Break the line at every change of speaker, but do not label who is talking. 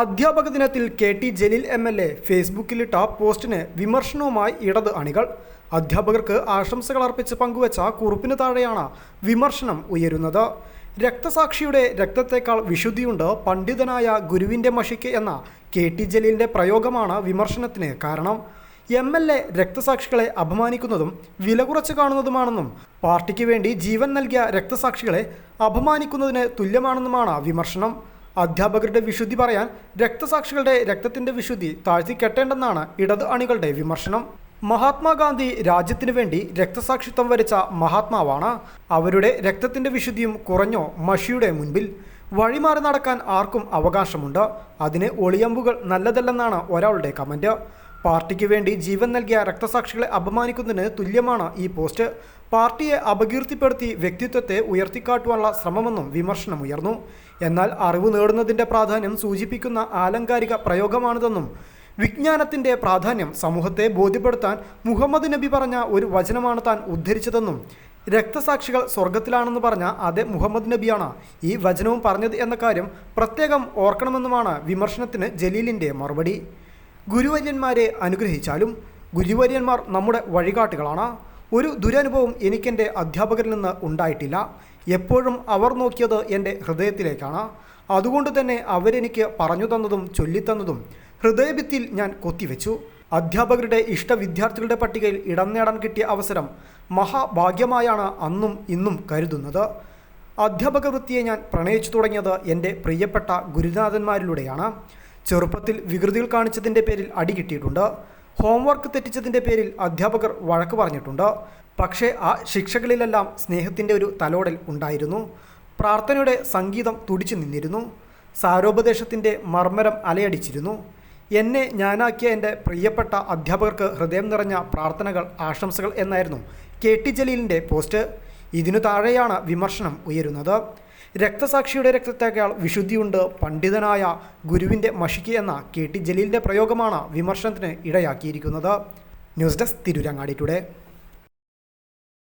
അധ്യാപക ദിനത്തിൽ K T Jaleel M L A ഫേസ്ബുക്കിലിട്ട പോസ്റ്റിന് വിമർശനവുമായി ഇടത് അണികൾ. അധ്യാപകർക്ക് ആശംസകൾ അർപ്പിച്ച് പങ്കുവച്ച കുറിപ്പിന് താഴെയാണ് വിമർശനം ഉയരുന്നത്. രക്തസാക്ഷിയുടെ രക്തത്തേക്കാൾ വിശുദ്ധിയുണ്ട് പണ്ഡിതനായ ഗുരുവിന്റെ മഷിക്ക് എന്ന കെ ടി ജലീലിന്റെ പ്രയോഗമാണ് വിമർശനത്തിന് കാരണം. എം എൽ എ രക്തസാക്ഷികളെ അപമാനിക്കുന്നതും വില കുറച്ച് കാണുന്നതുമാണെന്നും പാർട്ടിക്ക് വേണ്ടി ജീവൻ നൽകിയ രക്തസാക്ഷികളെ അപമാനിക്കുന്നതിന് തുല്യമാണെന്നുമാണ് വിമർശനം. അധ്യാപകരുടെ വിശുദ്ധി പറയാൻ രക്തസാക്ഷികളുടെ രക്തത്തിന്റെ വിശുദ്ധി താഴ്ത്തിക്കെട്ടേണ്ടെന്നാണ് ഇടത് അണികളുടെ വിമർശനം. മഹാത്മാഗാന്ധി രാജ്യത്തിനു വേണ്ടി രക്തസാക്ഷിത്വം വരിച്ച മഹാത്മാവാണ്. അവരുടെ രക്തത്തിന്റെ വിശുദ്ധിയും കുറഞ്ഞോ മഷിയുടെ മുൻപിൽ. വഴിമാറി നടക്കാൻ ആർക്കും അവകാശമുണ്ട്. അതിന് ഒളിയമ്പുകൾ നല്ലതല്ലെന്നാണ് ഒരാളുടെ കമന്റ്. പാർട്ടിക്ക് വേണ്ടി ജീവൻ നൽകിയ രക്തസാക്ഷികളെ അപമാനിക്കുന്നതിന് തുല്യമാണ് ഈ പോസ്റ്റ്. പാർട്ടിയെ അപകീർത്തിപ്പെടുത്തി വ്യക്തിത്വത്തെ ഉയർത്തിക്കാട്ടുവാനുള്ള ശ്രമമെന്നും വിമർശനമുയർന്നു എന്നാൽ അറിവ് നേടുന്നതിന്റെ പ്രാധാന്യം സൂചിപ്പിക്കുന്ന ആലങ്കാരിക പ്രയോഗമാണിതെന്നും വിജ്ഞാനത്തിന്റെ പ്രാധാന്യം സമൂഹത്തെ ബോധ്യപ്പെടുത്താൻ മുഹമ്മദ് നബി പറഞ്ഞ ഒരു വചനമാണ് താൻ ഉദ്ധരിച്ചതെന്നും രക്തസാക്ഷികൾ സ്വർഗത്തിലാണെന്ന് പറഞ്ഞ അതേ മുഹമ്മദ് നബിയാണ് ഈ വചനവും പറഞ്ഞത് എന്ന കാര്യം പ്രത്യേകം ഓർക്കണമെന്നുമാണ് വിമർശനത്തിന് ജലീലിന്റെ മറുപടി. ഗുരുവര്യന്മാരെ അനുഗ്രഹിച്ചാലും ഗുരുവര്യന്മാർ നമ്മുടെ വഴികാട്ടുകളാണ്. ഒരു ദുരനുഭവം എനിക്കെന്റെ അധ്യാപകരിൽ നിന്ന് ഉണ്ടായിട്ടില്ല. എപ്പോഴും അവർ നോക്കിയത് എന്റെ ഹൃദയത്തിലേക്കാണ്. അതുകൊണ്ട് തന്നെ അവരെനിക്ക് പറഞ്ഞു തന്നതും ചൊല്ലിത്തന്നതും ഹൃദയഭിത്തിയിൽ ഞാൻ കൊത്തിവെച്ചു. അധ്യാപകരുടെ ഇഷ്ട വിദ്യാർത്ഥികളുടെ പട്ടികയിൽ ഇടം നേടാൻ കിട്ടിയ അവസരം മഹാഭാഗ്യമായാണ് അന്നും ഇന്നും കരുതുന്നത്. അധ്യാപക വൃത്തിയെ ഞാൻ പ്രണയിച്ചു തുടങ്ങിയത് എന്റെ പ്രിയപ്പെട്ട ഗുരുനാഥന്മാരിലൂടെയാണ്. ചെറുപ്പത്തിൽ വികൃതികൾ കാണിച്ചതിന്റെ പേരിൽ അടി കിട്ടിയിട്ടുണ്ട്. ഹോംവർക്ക് തെറ്റിച്ചതിന്റെ പേരിൽ അധ്യാപകർ വഴക്ക് പറഞ്ഞിട്ടുണ്ട്. പക്ഷേ ആ ശിക്ഷകളിലെല്ലാം സ്നേഹത്തിന്റെ ഒരു തലോടൽ ഉണ്ടായിരുന്നു. പ്രാർത്ഥനയുടെ സംഗീതം തുടിച്ചു നിന്നിരുന്നു. സാരോപദേശത്തിന്റെ മർമ്മരം അലയടിച്ചിരുന്നു. എന്നെ ഞാനാക്കിയ എന്റെ പ്രിയപ്പെട്ട അധ്യാപകർക്ക് ഹൃദയം നിറഞ്ഞ പ്രാർത്ഥനകൾ ആശംസകൾ എന്നായിരുന്നു കെ ടി ജലീലിന്റെ പോസ്റ്റ്. ഇതിനു താഴെയാണ് വിമർശനം ഉയരുന്നത്. രക്തസാക്ഷിയുടെ രക്തത്തേക്കാൾ വിശുദ്ധിയുണ്ട്. പണ്ഡിതനായ ഗുരുവിന്റെ മഷിക്ക് എന്ന കെ ടി ജലീലിന്റെ പ്രയോഗമാണ് വിമർശനത്തിന് ഇടയാക്കിയിരിക്കുന്നത്. News desk Tirurangadi today.